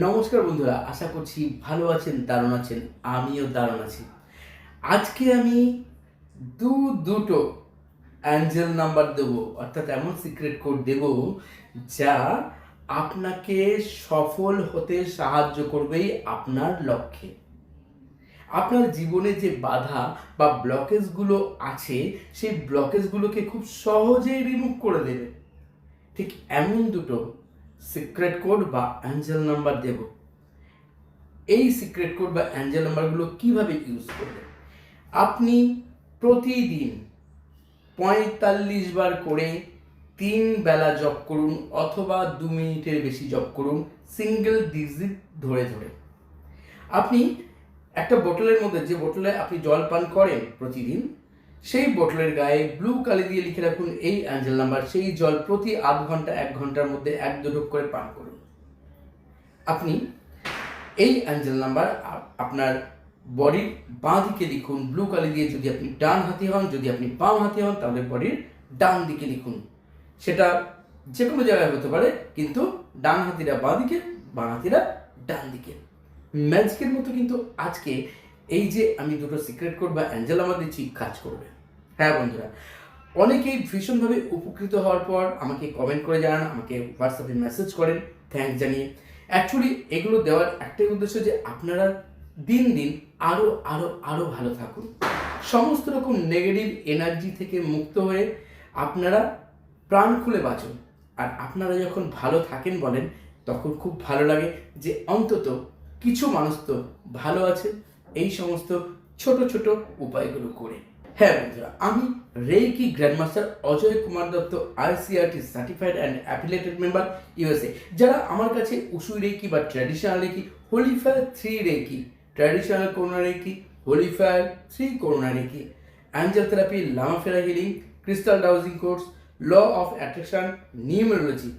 নমস্কার বন্ধুরা, আশা করছি ভালো আছেন, দারুণ আছেন, আমিও দারুণ আছি। আজকে আমি দু দুটো অ্যাঞ্জেল নাম্বার দেবো, অর্থাৎ এমন সিক্রেট কোড দেব যা আপনাকে সফল হতে সাহায্য করবেই আপনার লক্ষ্যে। আপনার জীবনে যে বাধা বা ব্লকেজগুলো আছে, সেই ব্লকেজগুলোকে খুব সহজেই রিমুভ করে দেবে। ঠিক এমন দুটো সিক্রেট কোড বা অ্যাঞ্জেল নাম্বার দেব। এই সিক্রেট কোড বা অ্যাঞ্জেল নাম্বারগুলো কীভাবে ইউজ করবেন আপনি প্রতিদিন পঁয়তাল্লিশ বার করে তিন বেলা জব করুন অথবা দু মিনিটের বেশি জব করুন সিঙ্গেল ডিজিট ধরে ধরে। আপনি একটা বোতলের মধ্যে যে বোতলে আপনি জল পান করেন প্রতিদিন সেই বোতলের গায়ে ব্লু কালি দিয়ে লিখে রাখুন এই অ্যাঞ্জেল নাম্বার সেই জল প্রতি আধ ঘণ্টা, এক ঘণ্টার মধ্যে এক দুঢুক করে পান করুন। আপনি এই অ্যাঞ্জেল নাম্বার আপনার বডির বাঁ দিকে লিখুন ব্লু কালি দিয়ে যদি আপনি ডান হাতি হন, যদি আপনি বাম হাতি হন, তাহলে বডির ডান দিকে লিখুন। সেটা যে কোনো জায়গায় হতে পারে, কিন্তু ডান হাতিরা বাঁ দিকে বাঁ হাতিরা ডান দিকে। ম্যাজিকের মতো কিন্তু আজকে এই যে আমি দুটো সিক্রেট কোড বা অ্যাঞ্জেল আমার দিচ্ছি, কাজ করবে। হ্যাঁ বন্ধুরা, অনেকেই ভীষণভাবে উপকৃত হওয়ার পর আমাকে কমেন্ট করে জানান, আমাকে হোয়াটসঅ্যাপে মেসেজ করেন থ্যাংক জানিয়ে। অ্যাকচুয়ালি এগুলো দেওয়ার একটাই উদ্দেশ্য যে আপনারা দিন দিন আরও আরও আরও ভালো থাকুন। সমস্ত রকম নেগেটিভ এনার্জি থেকে মুক্ত হয়ে আপনারা প্রাণ খুলে বাঁচুন। আর আপনারা যখন ভালো থাকেন বলেন, তখন খুব ভালো লাগে যে অন্তত কিছু মানুষ তো ভালো আছে। এই সমস্ত ছোট ছোট উপায়গুলো করে। হ্যাঁ বন্ধুরা, আমি reiki grandmaster Ajay Kumar Dutta, ICRT certified and affiliated member USA, যারা আমার কাছে উসু রেকি বা traditional reiki holy fire three reiki traditional karuna reiki holy fire three karuna reiki angel therapy lama fera healing, crystal dowsing course, law of attraction, numerology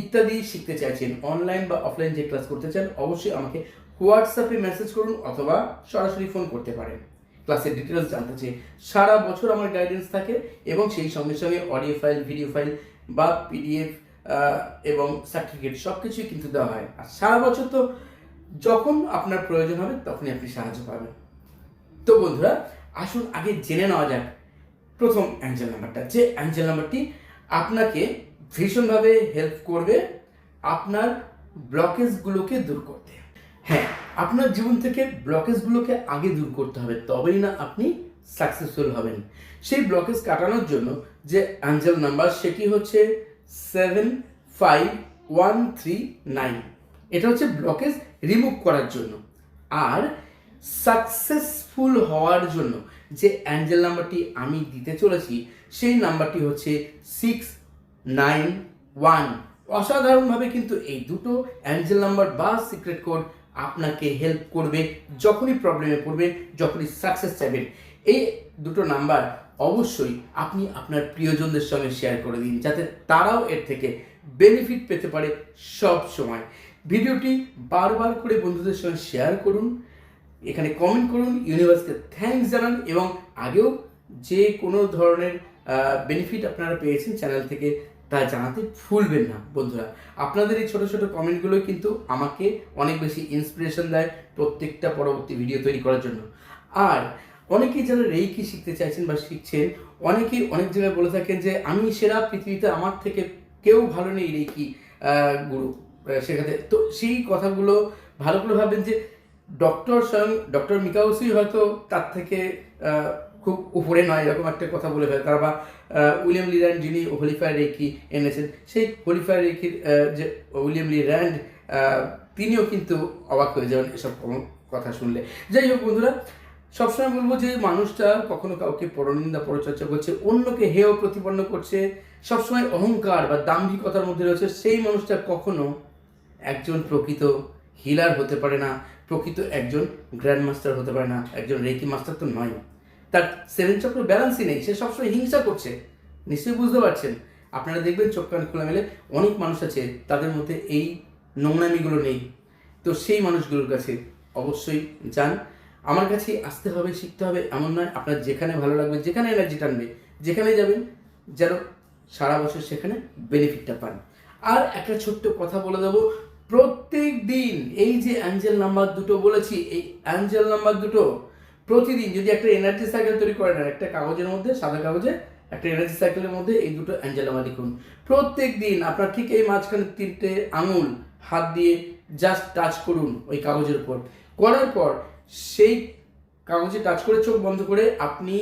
ইত্যাদি শিখতে চাইছেন online বা offline যে class করতে চান, অবশ্যই আমাকে হোয়াটসঅ্যাপে মেসেজ করুন অথবা সরাসরি ফোন করতে পারেন। ক্লাসের ডিটেলস জানতে চাই। সারা বছর আমার গাইডেন্স থাকে এবং সেই সঙ্গে সঙ্গে অডিও ফাইল ভিডিও ফাইল বা পিডিএফ এবং সার্টিফিকেট সব কিছুই কিন্তু দেওয়া হয়। আর সারা বছর তো যখন আপনার প্রয়োজন হবে তখনই আপনি সাহায্য পাবেন। তো বন্ধুরা, আসুন আগে জেনে নেওয়া যাক প্রথম অ্যাঞ্জেল নাম্বারটা যে অ্যাঞ্জেল নাম্বারটি আপনাকে ভীষণভাবে হেল্প করবে আপনার ব্লকেজগুলোকে দূর করতে। হ্যাঁ আপনার জীবন থেকে ব্লকেজগুলোকে আগে দূর করতে হবে, তবেই না আপনি সাকসেসফুল হবেন। সেই ব্লকেজ কাটানোর জন্য যে অ্যাঞ্জেল নাম্বার সেটি হচ্ছে seven five one three nine এটা হচ্ছে ব্লকেজ রিমুভ করার জন্য। আর সাকসেসফুল হওয়ার জন্য যে অ্যাঞ্জেল নাম্বারটি আমি দিতে চলেছি, সেই নাম্বারটি হচ্ছে সিক্স নাইন, ওয়ান। অসাধারণভাবে কিন্তু এই দুটো অ্যাঞ্জেল নাম্বার বা সিক্রেট কোড আপনাকে হেল্প করবে যখনই প্রবলেমে পড়বেন যখনই সাকসেস চাইবেন। এই দুটো নাম্বার অবশ্যই আপনি আপনার প্রিয়জনদের সঙ্গে শেয়ার করে দিন, যাতে তারাও এর থেকে বেনিফিট পেতে পারে সব সময়। ভিডিওটি বারবার করে বন্ধুদের সঙ্গে শেয়ার করুন, এখানে কমেন্ট করুন ইউনিভার্সকে থ্যাঙ্কস জানান এবং আগেও যে কোনো ধরনের বেনিফিট আপনারা পেয়েছেন চ্যানেল থেকে তা জানাতে ভুলবেন না, বন্ধুরা। আপনাদের এই ছোটো ছোটো কমেন্টগুলো কিন্তু আমাকে অনেক বেশি ইন্সপিরেশন দেয় প্রত্যেকটা পরবর্তী ভিডিও তৈরি করার জন্য। আর অনেকেই যারা রেইকি শিখতে চাইছেন বা শিখছেন, অনেকেই অনেক জায়গায় বলে থাকেন যে, আমি সেরা পৃথিবীতে আমার থেকে কেউ ভালো নেই রেইকি গুরু শেখাতে। তো সেই কথাগুলো ভালো করে ভাববেন যে ডক্টর স্বয়ং ডক্টর মিকাউসি হয়তো তার থেকে খুব উপরে নয়, এরকম একটা কথা বলে ফেলে। তারা বা উইলিয়াম লি র্যান্ড যিনি হোলিফায়ার রেকি এনেছেন, সেই হোলিফায়ার রেকির যে উইলিয়াম লি র্যান্ড তিনিও কিন্তু অবাক হয়ে যাবেন এসব কথা শুনলে। যাই হোক বন্ধুরা, সবসময় বলব যে মানুষটা কখনো কাউকে পরনিন্দা, পরচর্চা করছে, অন্যকে হেয় প্রতিপন্ন করছে, সবসময় অহংকার বা দাম্ভিকতার মধ্যে রয়েছে, সেই মানুষটা কখনো একজন প্রকৃত হিলার হতে পারে না, প্রকৃত একজন গ্র্যান্ড মাস্টার হতে পারে না, একজন রেকি মাস্টার তো নয় তার সেভেন চক্র ব্যালেন্সই নেই, সে সবসময় হিংসা করছে। নিশ্চয়ই বুঝতে পারছেন। আপনারা দেখবেন চোখ কান খোলা মেলে অনেক মানুষ আছে, তাদের মধ্যে এই নোংরামিগুলো নেই। তো সেই মানুষগুলোর কাছে অবশ্যই যান। আমার কাছে আসতে হবে, শিখতে হবে এমন নয়, আপনার যেখানে ভালো লাগবে, যেখানে এনার্জি টানবে, যেখানে যাবেন, যেন সারা বছর সেখানে বেনিফিটটা পান। আর একটা ছোট্ট কথা বলে দেবো প্রত্যেক দিন এই যে অ্যাঞ্জেল নাম্বার দুটো বলেছি, এই অ্যাঞ্জেল নাম্বার দুটো প্রতিদিন যদি একটা এনার্জি সাইকেল তৈরি করেন আর একটা কাগজের মধ্যে, সাদা কাগজে, একটা এনার্জি সাইকেলের মধ্যে, এই দুটো অ্যাঞ্জেল নাম্বার লিখুন প্রত্যেক দিন আপনার ঠিক এই মাঝখানে তিনটে আঙুল, হাত দিয়ে জাস্ট টাচ করুন ওই কাগজের উপর। করার পর সেই কাগজে টাচ করে চোখ বন্ধ করে আপনি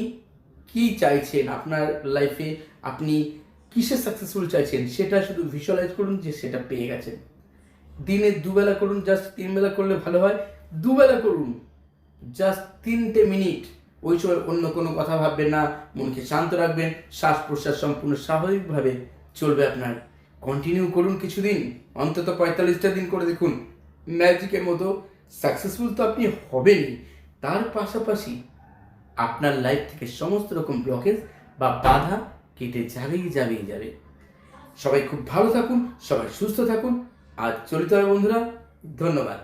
কি চাইছেন আপনার লাইফে আপনি কিসের সাকসেসফুল চাইছেন? সেটা শুধু ভিজুয়ালাইজ করুন যে সেটা পেয়ে গেছেন। দিনে দুবেলা করুন জাস্ট তিন বেলা করলে ভালো হয়। দুবেলা করুন। জাস্ট তিনটে মিনিট। ওই সময় অন্য কোনো কথা ভাববেন না, মনকে শান্ত রাখবেন শ্বাস প্রশ্বাস সম্পূর্ণ স্বাভাবিকভাবে চলবে আপনার। কন্টিনিউ করুন কিছুদিন, অন্তত পঁয়তাল্লিশটা দিন করে দেখুন। ম্যাজিকের মতো সাকসেসফুল তো আপনি হবেনই। তার পাশাপাশি আপনার লাইফ থেকে সমস্ত রকম ব্লকেজ বা বাধা কেটে যাবেই যাবেই, যাবে। সবাই খুব ভালো থাকুন, সবাই সুস্থ থাকুন। আর চলিত হবে বন্ধুরা, ধন্যবাদ।